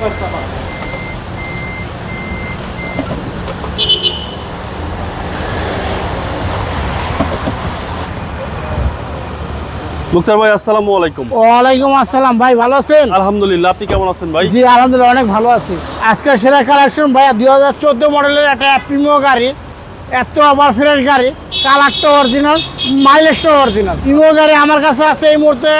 মুক্তার ভাই আসসালামু আলাইকুম। ওয়ালাইকুম আসসালাম। ভাই ভালো আছেন? আলহামদুলিল্লাহ আপনি কেমন আছেন ভাই? জি আলহামদুলিল্লাহ অনেক ভালো আছি। আজকে সেরা কালেকশন ভাই দুই মডেলের একটা প্রিমিয় গাড়ি এত আবার ফ্রেশ গাড়ি। কালারটা অরিজিনাল মাইলেজটা অরিজিনাল প্রিমিও গাড়ি আমার কাছে আছে এই মুহূর্তে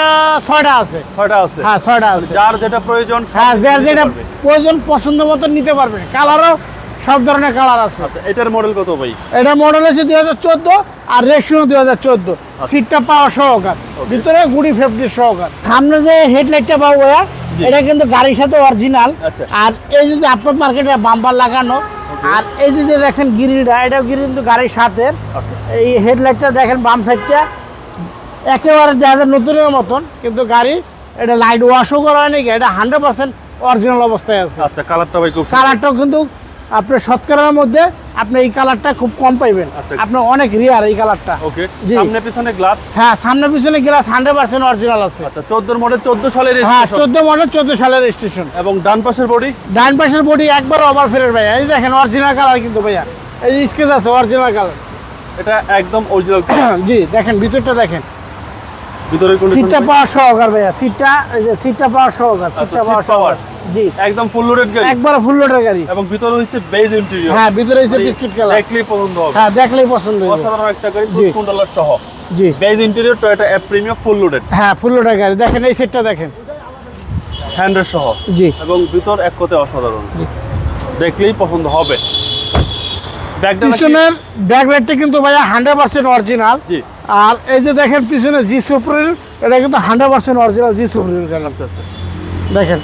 ছয়টা আছে। ছয়টা আছে? হ্যাঁ ছয়টা আছে। যার যেটা প্রয়োজন হ্যাঁ যার যেটা প্রয়োজন পছন্দ মতো নিতে পারবেন কালারও সব ধরনের কালার আছে। আচ্ছা এটার মডেল কত ভাই? এটা মডেল আছে দুই হাজার চোদ্দ আর রেশিও দুই হাজার চোদ্দ। সিটটা পাওয়া সহকার। ভিতরে গুড়ি ফেফটি সহকার। সামনে যে হেডলাইটটা পাবো এটা কিন্তু গাড়ির সাথে অরিজিনাল আচ্ছা। আর এই যে আপনার মার্কেটে বাম্পার লাগানো আর এই যে দেখেন গ্রিলটা এটাও গ্রিল কিন্তু গাড়ির সাথে। আচ্ছা। এই হেডলাইটটা দেখেন বাম সাইডটা একেবারে দেখা যায় নতুনের মতন কিন্তু গাড়ি এটা লাইট ওয়াশও করা হয়নি এটা হান্ড্রেড পার্সেন্ট অরিজিনাল অবস্থায় আছে। আচ্ছা কালারটা ভাই খুব। কালারটাও কিন্তু আপনার শতকরার মধ্যে আপনি এই কালারটা খুব কম পাইবেন। আচ্ছা। আপনার অনেক রিয়ার এই কালারটা ওকে। সামনে পিছনে গ্লাস হ্যাঁ সামনে পিছনে গ্লাস হান্ড্রেড পার্সেন্ট অরিজিনাল আছে। আচ্ছা 14 মডেল 14 সালের হ্যাঁ registration। চোদ্দ মডেল চোদ্দ সালের রেজিস্ট্রেশন এবং ডান পাশের বডি ডান পাশের বডি একবার ওভার ফেরের ভাইয়া। এই দেখেন অরিজিনাল কালার কিন্তু ভাইয়া। এই স্কেচ আছে অরিজিনাল কালার এটা একদম অরিজিনাল জি দেখেন ভিতরটা দেখেন। ভিতরে কোন সিটটা পাওয়ার সহকার ভাইয়া সিটটা এই যে সিটটা পাওয়ার সহকার সিটটা seat পাওয়ার সহকার। জি। একদম ফুল লোডেড গাড়ি? একবার ফুল লোডের গাড়ি। এবং ভিতরে হচ্ছে বেজ ইন্টেরিয়র হ্যাঁ ভিতরে হচ্ছে বিস্কিট কালার দেখলেই পছন্দ হবে। হ্যাঁ দেখলেই পছন্দ যাবে। অসাধারণ একটা গাড়ি জি। কুন্ডলার সহ। জি। বেজ ইন্টেরিয়র টয়োটা অ্যাপ প্রিমিয়াম ফুল লোডেড হ্যাঁ ফুল লোডের গাড়ি। দেখেন এই সেটটা দেখেন। হ্যান্ডের সহ। জি। এবং ভিতর এক কথায় অসাধারণ। জি। দেখলেই পছন্দ হবে। পিছনের ব্যাক লাইটটা কিন্তু ভাইয়া হান্ড্রেড পার্সেন্ট অরিজিনাল জি। আর এই যে দেখেন পিছনে জি সুপ্রির এটা কিন্তু হান্ড্রেড পার্সেন্ট অরিজিনাল জি আচ্ছা দেখেন।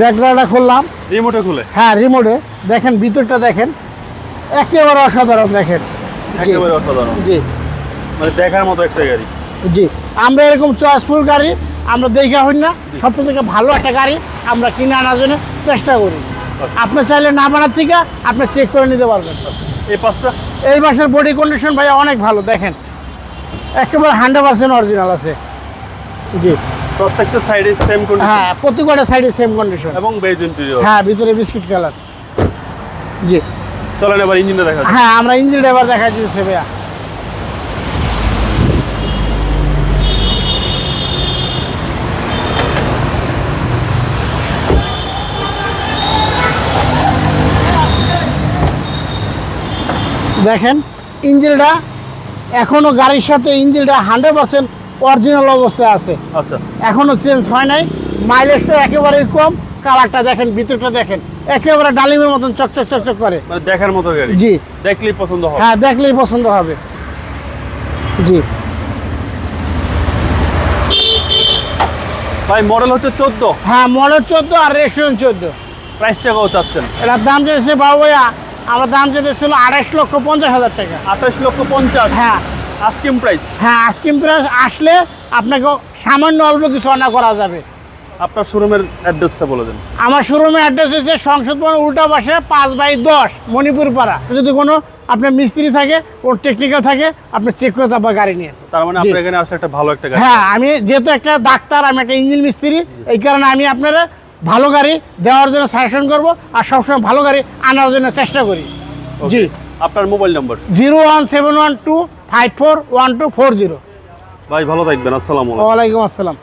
ব্যাকগ্রাউন্ডটা খুললাম। রিমোটে খুলে? হ্যাঁ রিমোটে দেখেন ভিতরটা দেখেন। একেবারে অসাধারণ দেখেন। একেবারে অসাধারণ। জি। মানে দেখার মতো একটা গাড়ি। জি। আমরা এরকম চয়েসফুল গাড়ি আমরা দেখে হই না। সব থেকে ভালো একটা গাড়ি আমরা কিনে আনার জন্য চেষ্টা করি। আপনি চাইলে না বানার থেকে আপনি চেক করে নিতে পারবেন। এই পাঁচটা এই মাসের বডি কন্ডিশন ভাইয়া অনেক ভালো দেখেন। একেবারে হান্ড্রেড পার্সেন্ট অরিজিনাল আছে। জি। প্রত্যেকটা সাইডে সেম কন্ডিশন হ্যাঁ প্রত্যেকটা সাইডে সেম কন্ডিশন এবং বেজ ইন্টেরিয়র হ্যাঁ ভিতরে বিস্কিট কালার জি। চলেন এবার ইঞ্জিনটা দেখা হ্যাঁ আমরা ইঞ্জিন এবার দেখা দিয়েছে ভাইয়া। দেখেন ইঞ্জিনটা এখনও গাড়ির সাথে ইঞ্জিনটা হান্ড্রেড পার্সেন্ট অরিজিনাল অবস্থায় আছে। আচ্ছা। এখনও চেঞ্জ হয় নাই। মাইলেজটা একেবারেই কম। কালারটা দেখেন ভিতরটা দেখেন একেবারে ডালিমের মতন চকচক চকচক করে। মানে দেখার মতো গাড়ি। জি। দেখলেই পছন্দ হবে। হ্যাঁ দেখলেই পছন্দ হবে। জি। ভাই মডেল হচ্ছে 14 হ্যাঁ মডেল চোদ্দ আর রেস্টুরেন্ট চোদ্দ। প্রাইসটা কত চাচ্ছেন। এটার দাম চেয়েছে বাবু ভাইয়া আমার দাম ছিল আড়াইশ লক্ষ পঞ্চাশ হাজার টাকা। 28 লক্ষ 50 হ্যাঁ। আস্কিং প্রাইস হ্যাঁ আইসক্রিম প্রাইস আসলে আপনাকে সামান্য অল্প কিছু অনা করা যাবে। আপনার শোরুমের অ্যাড্রেসটা বলে দেন। আমার শোরুমের অ্যাড্রেস হচ্ছে সংসদ ভবন উল্টা পাশে পাঁচ বাই দশ মণিপুর পাড়া। যদি কোনো আপনার মিস্ত্রি থাকে কোনো টেকনিক্যাল থাকে আপনি চেক করে তারপর গাড়ি নিয়ে তার মানে আপনার এখানে আসলে একটা ভালো একটা গাড়ি। হ্যাঁ আমি যেহেতু একটা ডাক্তার আমি একটা ইঞ্জিন মিস্ত্রি এই কারণে আমি আপনারা ভালো গাড়ি দেওয়ার জন্য সাজেশন করব আর সবসময় ভালো গাড়ি আনার জন্য চেষ্টা করি. জি। আপনার mobile number zero one seven one two five four one two four zero. ভাই ভালো থাকবেন। আসসালাম আলাইকুম। আসসালাম।